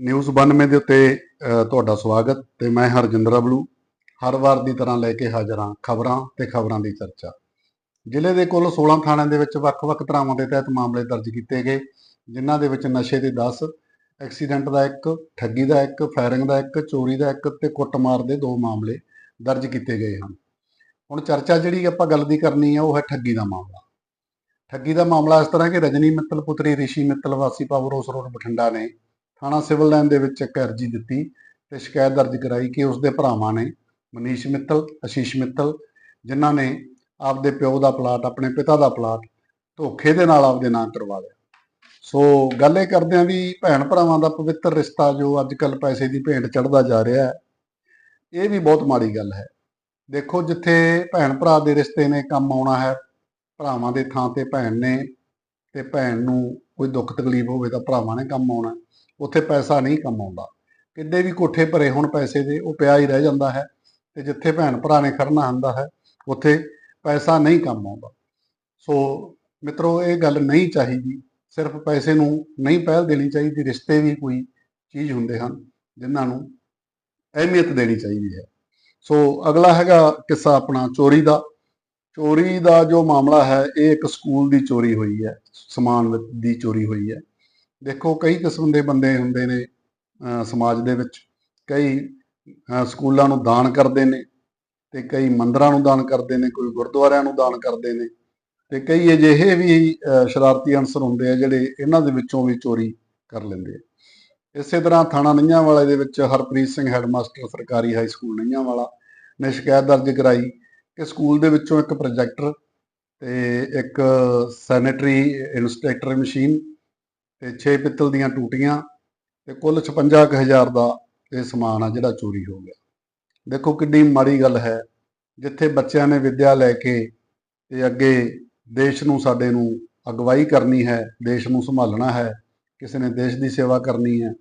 News 92 ਦੇ ਉੱਤੇ ਤੁਹਾਡਾ ਸਵਾਗਤ ਤੇ ਮੈਂ ਹਰਜਿੰਦਰ ਅਬਲੂ ਹਰ ਵਾਰ ਦੀ ਤਰ੍ਹਾਂ ਲੈ ਕੇ ਹਾਜ਼ਰ ਹਾਂ ਖਬਰਾਂ ਤੇ ਖਬਰਾਂ ਦੀ ਚਰਚਾ। ਜ਼ਿਲ੍ਹੇ ਦੇ ਕੁੱਲ 16 ਥਾਣਿਆਂ ਦੇ ਵਿੱਚ ਵੱਖ-ਵੱਖ ਧਰਾਵਾਂ ਦੇ ਤਹਿਤ ਮਾਮਲੇ ਦਰਜ ਕੀਤੇ ਗਏ, ਜਿਨ੍ਹਾਂ ਦੇ ਵਿੱਚ ਨਸ਼ੇ ਦੇ 10 ਐਕਸੀਡੈਂਟ ਦਾ ਇੱਕ, ਠੱਗੀ ਦਾ ਇੱਕ, ਫਾਇਰਿੰਗ ਦਾ ਇੱਕ, ਚੋਰੀ ਦਾ ਇੱਕ ਤੇ ਕੁੱਟਮਾਰ ਦੇ ਦੋ ਮਾਮਲੇ ਦਰਜ ਕੀਤੇ ਗਏ ਹਨ। ਹੁਣ ਚਰਚਾ ਜਿਹੜੀ ਆਪਾਂ ਗੱਲ ਦੀ ਕਰਨੀ ਹੈ ਉਹ ਹੈ ਠੱਗੀ ਦਾ ਮਾਮਲਾ। ਠੱਗੀ ਦਾ ਮਾਮਲਾ ਇਸ ਤਰ੍ਹਾਂ ਕਿ ਰਜਨੀ ਮਿੱਤਲ ਪੁੱਤਰੀ ਰਿਸ਼ੀ ਮਿੱਤਲ ਵਾਸੀ ਪਾਵਰ ਹਾਊਸ ਰੋਡ ਬਠਿੰਡਾ ਨੇ ਥਾਣਾ ਸਿਵਲ ਲਾਈਨ ਦੇ ਵਿੱਚ ਇੱਕ ਅਰਜੀ ਦਿੱਤੀ ਤੇ ਸ਼ਿਕਾਇਤ ਦਰਜ ਕਰਾਈ ਕਿ ਉਸਦੇ ਭਰਾਵਾਂ ਨੇ ਮਨੀਸ਼ ਮਿੱਤਲ, ਅਸ਼ੀਸ਼ ਮਿੱਤਲ, ਜਿਨ੍ਹਾਂ ਨੇ ਆਪਦੇ ਪਿਓ ਦਾ ਪਲਾਟ, ਆਪਣੇ ਪਿਤਾ ਦਾ ਪਲਾਟ ਧੋਖੇ ਦੇ ਨਾਲ ਆਪਦੇ ਨਾਂ ਕਰਵਾ ਲਿਆ। ਸੋ ਗੱਲ ਇਹ ਕਰਦੇ ਆਂ ਵੀ ਭੈਣ ਭਰਾਵਾਂ ਦਾ ਪਵਿੱਤਰ ਰਿਸ਼ਤਾ ਜੋ ਅੱਜ ਕੱਲ ਪੈਸੇ ਦੀ ਭੇਂਟ ਚੜਦਾ ਜਾ ਰਿਹਾ ਹੈ, ਇਹ ਵੀ ਬਹੁਤ ਮਾੜੀ ਗੱਲ ਹੈ। ਦੇਖੋ, ਜਿੱਥੇ ਭੈਣ ਭਰਾ ਦੇ ਰਿਸ਼ਤੇ ਨੇ ਕੰਮ ਆਉਣਾ ਹੈ, ਭਰਾਵਾਂ ਦੇ ਥਾਂ ਤੇ ਭੈਣ ਨੇ ਤੇ ਭੈਣ ਨੂੰ ਕੋਈ ਦੁੱਖ ਤਕਲੀਫ ਹੋਵੇ ਤਾਂ ਭਰਾਵਾਂ ਨੇ ਕੰਮ ਆਉਣਾ। ਉੱਥੇ ਪੈਸਾ ਨਹੀਂ ਕੰਮ ਆਉਂਦਾ। ਕਿੱਡੇ ਵੀ ਕੋਠੇ ਭਰੇ ਹੁਣ ਪੈਸੇ ਦੇ, ਉਹ ਪਿਆ ਹੀ ਰਹਿ ਜਾਂਦਾ ਹੈ ਤੇ ਜਿੱਥੇ ਭੈਣ ਭਰਾ ਨੇ ਖੜਨਾ ਹੁੰਦਾ ਹੈ, ਉੱਥੇ ਪੈਸਾ ਨਹੀਂ ਕੰਮ ਆਉਂਦਾ। ਸੋ ਮਿੱਤਰੋ, ਇਹ ਗੱਲ ਨਹੀਂ ਚਾਹੀਦੀ। ਸਿਰਫ ਪੈਸੇ ਨੂੰ ਨਹੀਂ ਪਹਿਲ ਦੇਣੀ ਚਾਹੀਦੀ, ਰਿਸ਼ਤੇ ਵੀ ਕੋਈ ਚੀਜ਼ ਹੁੰਦੇ ਹਨ ਜਿਨ੍ਹਾਂ ਨੂੰ ਅਹਿਮੀਅਤ ਦੇਣੀ ਚਾਹੀਦੀ ਹੈ। ਸੋ ਅਗਲਾ ਹੈਗਾ ਕਿੱਸਾ ਆਪਣਾ, ਚੋਰੀ ਦਾ। ਚੋਰੀ ਦਾ ਜੋ ਮਾਮਲਾ ਹੈ, ਇਹ ਇੱਕ ਸਕੂਲ ਦੀ ਚੋਰੀ ਹੋਈ ਹੈ, ਸਮਾਨ ਦੀ ਚੋਰੀ ਹੋਈ ਹੈ। ਦੇਖੋ, ਕਈ ਕਿਸਮ ਦੇ ਬੰਦੇ ਹੁੰਦੇ ਨੇ ਸਮਾਜ ਦੇ ਵਿੱਚ। ਕਈ ਸਕੂਲਾਂ ਨੂੰ ਦਾਨ ਕਰਦੇ ਨੇ ਤੇ ਕਈ ਮੰਦਰਾਂ ਨੂੰ ਦਾਨ ਕਰਦੇ ਨੇ, ਕੋਈ ਗੁਰਦੁਆਰਿਆਂ ਨੂੰ ਦਾਨ ਕਰਦੇ ਨੇ ਤੇ ਕਈ ਅਜਿਹੇ ਵੀ ਸ਼ਰਾਰਤੀ ਅਨਸਰ ਹੁੰਦੇ ਆ ਜਿਹੜੇ ਇਹਨਾਂ ਦੇ ਵਿੱਚੋਂ ਵੀ ਚੋਰੀ ਕਰ ਲੈਂਦੇ ਆ। ਇਸੇ ਤਰ੍ਹਾਂ ਥਾਣਾ ਨਈਆਂ ਵਾਲੇ ਦੇ ਵਿੱਚ ਹਰਪ੍ਰੀਤ ਸਿੰਘ ਹੈਡਮਾਸਟਰ ਸਰਕਾਰੀ ਹਾਈ ਸਕੂਲ ਨਈਆਂ ਵਾਲਾ ਨੇ ਸ਼ਿਕਾਇਤ ਦਰਜ ਕਰਾਈ ਕਿ ਸਕੂਲ ਦੇ ਵਿੱਚੋਂ ਇੱਕ ਪ੍ਰੋਜੈਕਟਰ ਤੇ ਇੱਕ ਸੈਨੇਟਰੀ ਇਨਸਪੈਕਟਰ ਮਸ਼ੀਨ ਤੇ 6 ਪਿੱਤਲ ਦੀਆਂ ਟੂਟੀਆਂ ਤੇ ਕੁੱਲ 56000 ਦਾ ਇਹ ਸਮਾਨ ਆ ਜਿਹੜਾ ਚੋਰੀ ਹੋ ਗਿਆ। ਦੇਖੋ ਕਿੰਨੀ ਮਾੜੀ ਗੱਲ ਹੈ, ਜਿੱਥੇ ਬੱਚਿਆਂ ਨੇ ਵਿੱਦਿਆ ਲੈ ਕੇ ਤੇ ਅੱਗੇ ਦੇਸ਼ ਨੂੰ ਸਾਡੇ ਨੂੰ ਅਗਵਾਈ ਕਰਨੀ ਹੈ, ਦੇਸ਼ ਨੂੰ ਸੰਭਾਲਣਾ ਹੈ, ਕਿਸੇ ਨੇ ਦੇਸ਼ ਦੀ ਸੇਵਾ ਕਰਨੀ ਹੈ,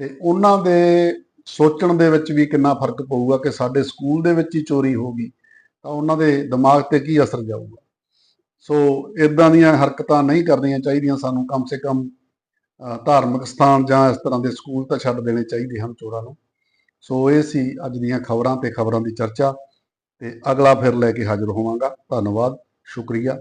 ਤੇ ਉਹਨਾਂ ਦੇ ਸੋਚਣ ਦੇ ਵਿੱਚ ਵੀ ਕਿੰਨਾ ਫ਼ਰਕ ਪਊਗਾ ਕਿ ਸਾਡੇ ਸਕੂਲ ਦੇ ਵਿੱਚ ਹੀ ਚੋਰੀ ਹੋ ਗਈ, ਤਾਂ ਉਹਨਾਂ ਦੇ ਦਿਮਾਗ ਤੇ ਕੀ ਅਸਰ ਜਾਊਗਾ। ਸੋ ਇਦਾਂ ਦੀਆਂ ਹਰਕਤਾਂ ਨਹੀਂ ਕਰਨੀਆਂ ਚਾਹੀਦੀਆਂ ਸਾਨੂੰ, ਕਮ ਸੇ ਕਮ ਧਾਰਮਿਕ ਸਥਾਨ ਜਾਂ ਇਸ ਤਰ੍ਹਾਂ ਦੇ ਸਕੂਲ ਤਾਂ ਛੱਡ ਦੇਣੇ ਚਾਹੀਦੇ ਹਨ ਚੋਰਾਂ ਨੂੰ। ਸੋ ਇਹ ਸੀ ਅੱਜ ਦੀਆਂ ਖਬਰਾਂ ਤੇ ਖਬਰਾਂ ਦੀ ਚਰਚਾ ਤੇ ਅਗਲਾ ਫਿਰ ਲੈ ਕੇ ਹਾਜ਼ਰ ਹੋਵਾਂਗਾ। ਧੰਨਵਾਦ, ਸ਼ੁਕਰੀਆ।